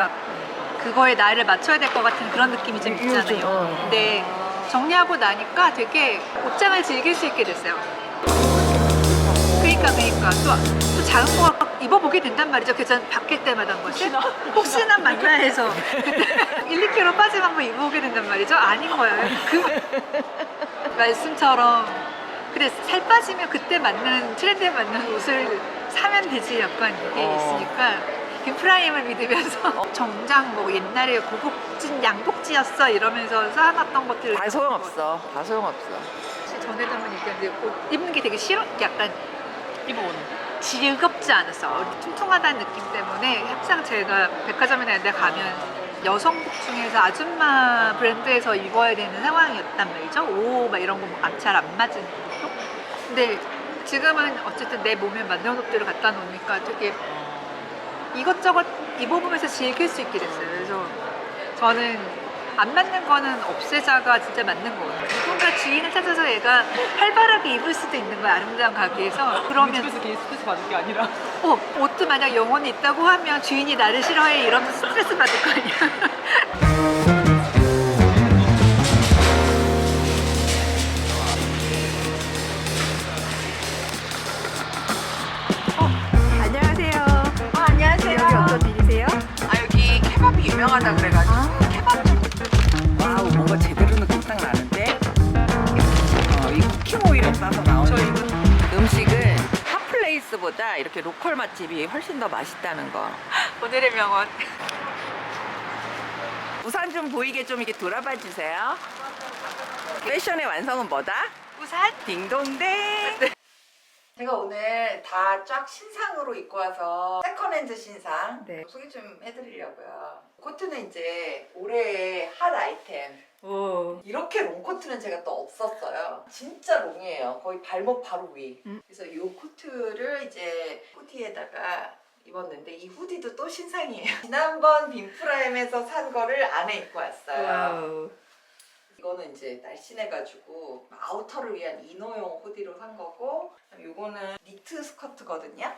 막 그거에 나이를 맞춰야 될 것 같은 그런 느낌이 좀 요즘, 있잖아요. 어. 근데 정리하고 나니까 되게 옷장을 즐길 수 있게 됐어요. 그러니까 그러니까 또, 또 작은 거 입어보게 된단 말이죠. 그래서 전 바뀔 때마다 한 번씩 혹시나 만나 해서 1, 2kg 빠지면 한번 입어보게 된단 말이죠. 아닌 거예요. 그 말씀처럼 그래 살 빠지면 그때 맞는 트렌드에 맞는 옷을 사면 되지 약간 이게 어. 있으니까 빈프라임을 믿으면서 정장 뭐 옛날에 고급진 양복지였어 이러면서 쌓아놨던 것들 다 소용없어. 다 소용없어. 사실 전에도 한번 얘기했는데 옷 입는 게 되게 싫어 약간 입어보는 즐겁지 않았어 퉁퉁하다는 느낌 때문에 항상 제가 백화점이나 이런 데 가면 여성복 중에서 아줌마 브랜드에서 입어야 되는 상황이었단 말이죠 옷막 이런 거잘안 맞은 것도 근데 지금은 어쨌든 내 몸에 맞는 옷들을 갖다 놓으니까 되게 이것저것 입어보면서 즐길 수 있게 됐어요. 그래서 저는 안 맞는 거는 없애자가 진짜 맞는 거예요. 누군가 주인을 찾아서 얘가 활발하게 입을 수도 있는 거야 아름다운 가게에서. 그러면 집에서 개인 스트레스 받는 게 아니라. 어, 옷도 만약 영혼이 있다고 하면 주인이 나를 싫어해 이러면서 스트레스 받을 거 아니야. 유명하다 그래가지고 케밥 좀 와우, 뭔가 제대로 느낌 딱 나는데? 어, 이 쿠킹 오일에 싸서 나오는 음식은 핫플레이스보다 이렇게 로컬 맛집이 훨씬 더 맛있다는 거. 오늘의 명언. 우산 좀 보이게 좀 이렇게 돌아봐 주세요. 패션의 완성은 뭐다? 우산? 딩동댕. 제가 오늘 다 쫙 신상으로 입고 와서 세컨핸드 신상 네. 소개 좀 해드리려고요. 코트는 이제 올해의 핫 아이템. 오. 이렇게 롱 코트는 제가 또 없었어요. 진짜 롱이에요. 거의 발목 바로 위. 음. 그래서 이 코트를 이제 후디에다가 입었는데 이 후디도 또 신상이에요. 지난번 빈프라임에서 산 거를 안에 입고 왔어요. 와우. 이거는 이제 날씬해가지고 아우터를 위한 이너용 후디로 산 거고 이거는 니트 스커트거든요.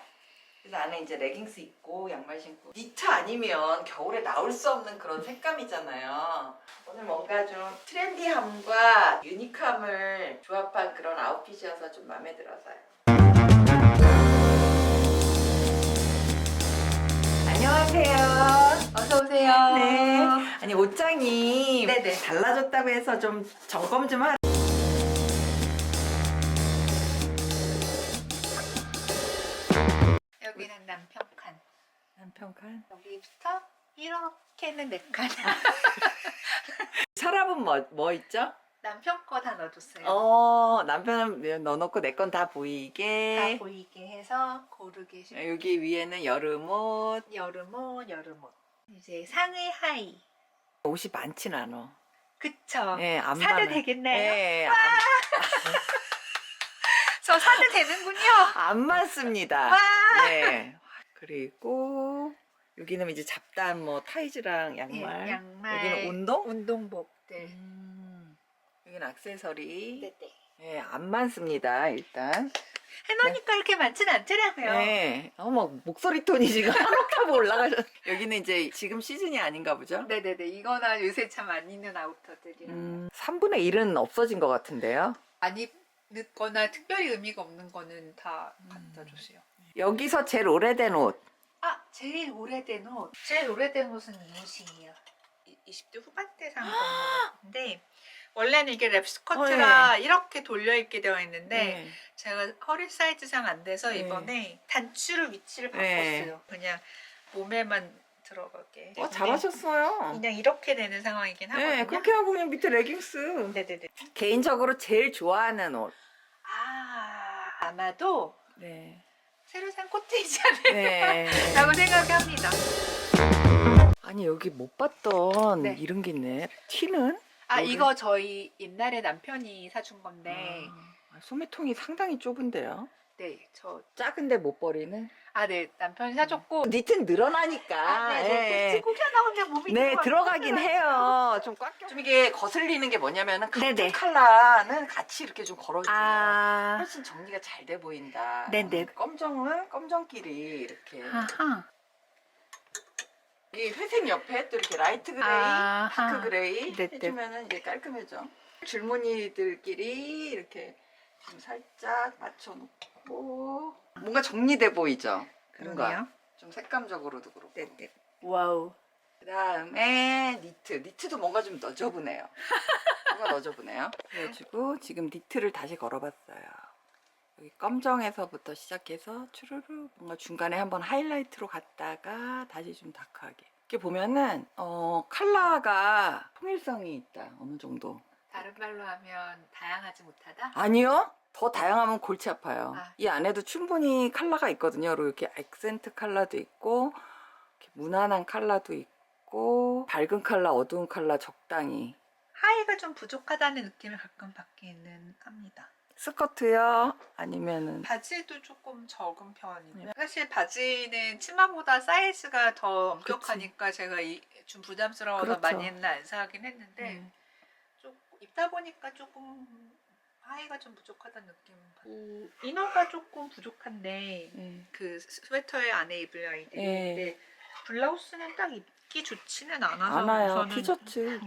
그래서 안에 이제 레깅스 입고 양말 신고 니트 아니면 겨울에 나올 수 없는 그런 색감이잖아요. 오늘 뭔가 좀 트렌디함과 유니크함을 조합한 그런 아웃핏이어서 좀 마음에 들어서요. 어서 오세요. 네. 아니 옷장이 네네. 달라졌다고 해서 좀 점검 좀 하라. 여기는 남편 칸. 남편 칸. 여기부터 이렇게는 네 칸. 서랍은 뭐, 뭐 있죠? 남편 거 다 넣어줬어요. 어 남편은 넣어놓고 내 건다다 보이게. 보이게 해서 고르게 쉽게. 여기 위에는 여름 옷. 여름 옷, 여름 옷. 이제 상의 하의. 옷이 많진 않아. 그쵸. 예, 안 사도 많아. 되겠나요? 예, 안, 저 사도 되는군요. 안 많습니다. 와. 네. 그리고 여기는 이제 잡다한 뭐 타이즈랑 양말. 예, 양말. 여기는 운동? 운동복들. 음, 여기는 액세서리. 네네. 예, 안 많습니다, 일단. 해놓으니까 이렇게 많진 않더라고요. 네. 어머, 목소리 톤이 지금 한 옥타브 올라가셨. 여기는 이제 지금 시즌이 아닌가 보죠? 네네네. 이거나 요새 참안 입는 아우터들이랑. 음, 3분의 1은 없어진 것 같은데요. 안 입거나 특별히 의미가 없는 거는 다 갖다 주세요. 여기서 제일 오래된 옷. 아, 제일 오래된 옷. 제일 오래된 옷은 이 옷이에요. 이- 20대 후반때 산 건데 원래는 이게 랩 스커트라 이렇게 돌려 입게 되어 있는데 네. 제가 허리 사이즈상 안 돼서 네. 이번에 단추를 위치를 네. 바꿨어요. 그냥 몸에만 들어가게. 어, 잘하셨어요. 그냥 이렇게 되는 상황이긴 하거든요. 네, 그렇게 하고 그냥 밑에 레깅스. 네네네. 개인적으로 제일 좋아하는 옷. 아 아마도 네. 새로 산 코트이지 않을까라고 네. 생각합니다. 아니, 여기 못 봤던 네. 이런 게 있네. 티는? 아 여기? 이거 저희 옛날에 남편이 사준 건데 아, 소매통이 상당히 좁은데요. 네 저 작은데 못 버리는? 아 네 남편이 사줬고 니트는 늘어나니까. 아, 네, 네. 예. 구겨 나오면 몸이 네, 들어가- 들어가긴 해요. 좀 꽉. 좀 이게 거슬리는 게 뭐냐면은 같은 네네. 컬러는 같이 이렇게 좀 걸어주면 아 훨씬 정리가 잘 돼 보인다. 네네. 검정은 검정끼리 이렇게. 아하 이 회색 옆에 또 이렇게 라이트 그레이, 아하. 다크 그레이 네, 네. 해주면은 이게 깔끔해져. 줄무늬들끼리 이렇게 좀 살짝 맞춰놓고 뭔가 정리돼 보이죠? 그러네요. 좀 색감적으로도 그렇고. 네네. 와우. 그다음에 니트. 니트도 뭔가 좀 너저분해요. 뭔가 너저분해요. 그래가지고 지금 니트를 다시 걸어봤어요. 여기 검정에서부터 시작해서 추르르 뭔가 중간에 한번 하이라이트로 갔다가 다시 좀 다크하게. 이렇게 보면은 어 컬러가 통일성이 있다 어느 정도. 다른 말로 하면 다양하지 못하다. 아니요. 더 다양하면 골치 아파요. 아. 이 안에도 충분히 컬러가 있거든요. 그리고 이렇게 액센트 컬러도 있고, 무난한 컬러도 있고, 밝은 컬러, 어두운 컬러 적당히. 하의가 좀 부족하다는 느낌을 가끔 받기는 합니다. 스커트요? 아니면은 바지도 조금 적은 편이고요. 사실 바지는 치마보다 사이즈가 더 엄격하니까 제가 이, 좀 부담스러워서 그렇죠. 많이 했나 안 사긴 했는데 음. 좀 입다 보니까 조금 하의가 좀 부족하다는 느낌. 받고 이너가 조금 부족한데 네. 그 스웨터에 안에 입을 아이들이 예. 근데 블라우스는 딱 입기 좋지는 않아서 많아요. 저는 티셔츠.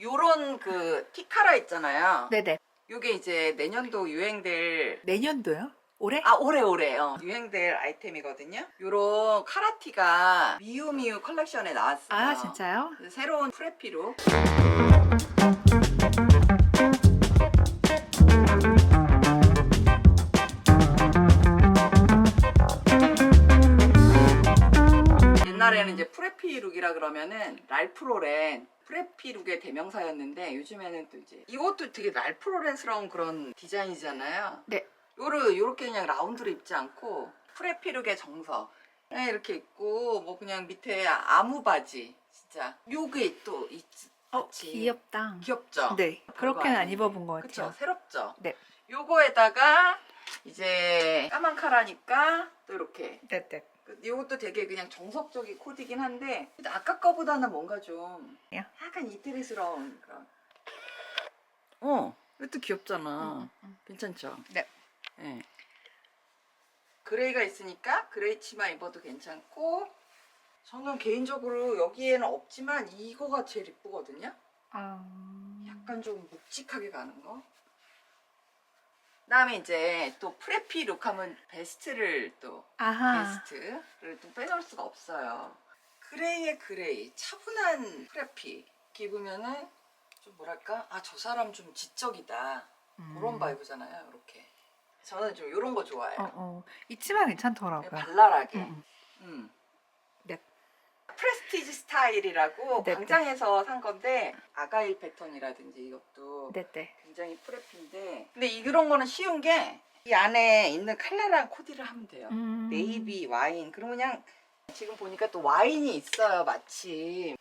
요런 그 티카라 있잖아요. 네네 요게 이제 내년도 유행될 내년도요? 올해? 아 오래오래요. 유행될 아이템이거든요. 요런 카라티가 미우미우 컬렉션에 나왔어요. 아, 진짜요? 새로운 프레피로 옛날에는 이제 프레피 룩이라 그러면은 랄프 로렌 프레피 룩의 대명사였는데 요즘에는 또 이제 이것도 되게 랄프 로렌스러운 그런 디자인이잖아요. 네. 요를 요렇게 그냥 라운드로 입지 않고 프레피 룩의 정석 그냥 이렇게 입고 뭐 그냥 밑에 아무 바지 진짜 요게 또 있지. 어 같이. 귀엽다. 귀엽죠? 네 그렇게는 안. 입어본 것 같아요. 새롭죠? 네. 요거에다가 이제 까만 카라니까 또 이렇게 네 네. 그- 이것도 되게 그냥 정석적인 코디긴 한데 아까 거보다는 뭔가 좀 야. 약간 이태리스러운 그런 어 이것도 귀엽잖아 음, 음. 괜찮죠? 네. 예. 그레이가 있으니까 그레이 치마 입어도 괜찮고 저는 개인적으로 여기에는 없지만 이거가 제일 이쁘거든요 아... 약간 좀 묵직하게 가는 거그 다음에 이제 또 프레피 룩하면 베스트를 또 아하. 베스트를 또 빼놓을 수가 없어요. 그레이의 그레이, 차분한 프레피 이렇게 입으면은 좀 뭐랄까 아 저 사람 좀 지적이다 그런 음. 바이브잖아요. 이렇게 저는 좀 이런 거 좋아해요. 어, 어. 이 치마 괜찮더라고요. 발랄하게. 음, 음. 네. 프레스티지 스타일이라고 네, 광장에서 산 건데 아가일 패턴이라든지 이것도 네네. 굉장히 프레피인데 근데 이런 거는 쉬운 게 이 안에 있는 칼라랑 코디를 하면 돼요. 음. 네이비, 와인. 그럼 그냥 지금 보니까 또 와인이 있어요, 마침.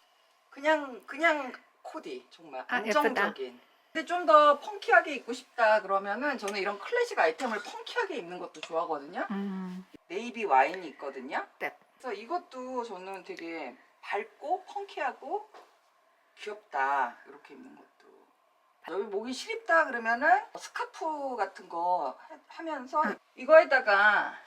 그냥 그냥 코디 정말 아, 안정적인. 근데 좀 더 펑키하게 입고 싶다 그러면은 저는 이런 클래식 아이템을 펑키하게 입는 것도 좋아하거든요. 음. 네이비 와인이 있거든요. 네. 그래서 이것도 저는 되게 밝고 펑키하고 귀엽다 이렇게 입는 것도. 여기 목이 시립다 그러면은 스카프 같은 거 하- 하면서 응. 이거에다가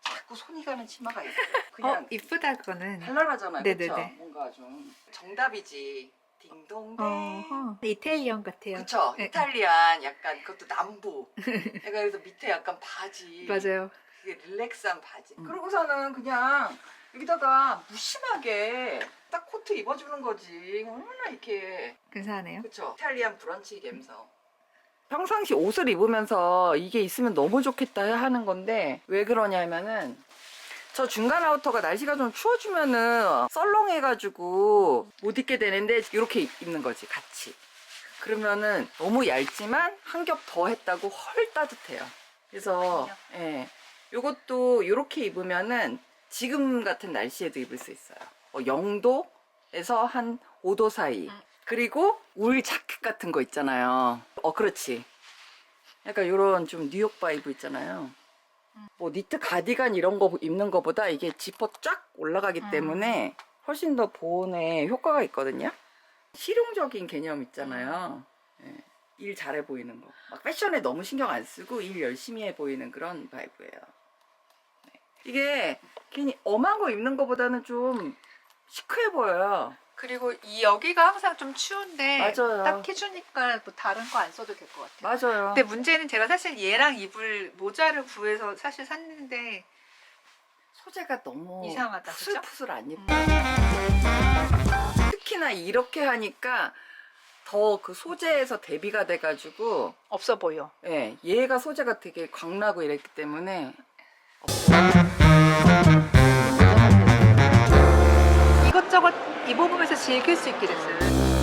자꾸 손이 가는 치마가 있어요. 어 그냥 이쁘다 그거는. 발랄하잖아요. 그렇죠? 네네네. 뭔가 좀 정답이지. 딩동댕. 어허. 이태리언 같아요. 그쵸 네. 이탈리안 약간 그것도 남부 내가 그래서 밑에 약간 바지 맞아요. 그게 릴렉스한 바지. 음. 그러고서는 그냥 여기다가 무심하게 딱 코트 입어주는 거지. 얼마나 이렇게 근사하네요. 그쵸? 이탈리안 브런치 감성. 평상시 옷을 입으면서 이게 있으면 너무 좋겠다 하는 건데 왜 그러냐면은 저 중간 아우터가 날씨가 좀 추워지면은 썰렁해가지고 못 입게 되는데 이렇게 입는 거지 같이. 그러면은 너무 얇지만 한 겹 더 했다고 헐 따뜻해요. 그래서 예 요것도 이렇게 입으면은 지금 같은 날씨에도 입을 수 있어요 어, 0도에서 한 5도 사이 음. 그리고 울 자켓 같은 거 있잖아요 어 그렇지 약간 요런 좀 뉴욕 바이브 있잖아요 뭐 니트 가디건 이런 거 입는 거보다 이게 지퍼 쫙 올라가기 음. 때문에 훨씬 더 보온에 효과가 있거든요. 실용적인 개념 있잖아요. 예, 일 잘해 보이는 거. 막 패션에 너무 신경 안 쓰고 일 열심히 해 보이는 그런 바이브예요. 네. 이게 괜히 엄한 거 입는 거보다는 좀 시크해 보여요. 그리고 이 여기가 항상 좀 추운데 맞아요. 딱 해주니까 뭐 다른 거 안 써도 될 것 같아요. 맞아요. 근데 문제는 제가 사실 얘랑 입을 모자를 구해서 사실 샀는데 소재가 너무 이상하다, 그죠? 푸슬푸슬 안 예뻐. 특히나 이렇게 하니까 더 그 소재에서 대비가 돼가지고 없어 보여. 예, 얘가 소재가 되게 광나고 이랬기 때문에 이것저것 입어보면서 즐길 수 있게 됐어요.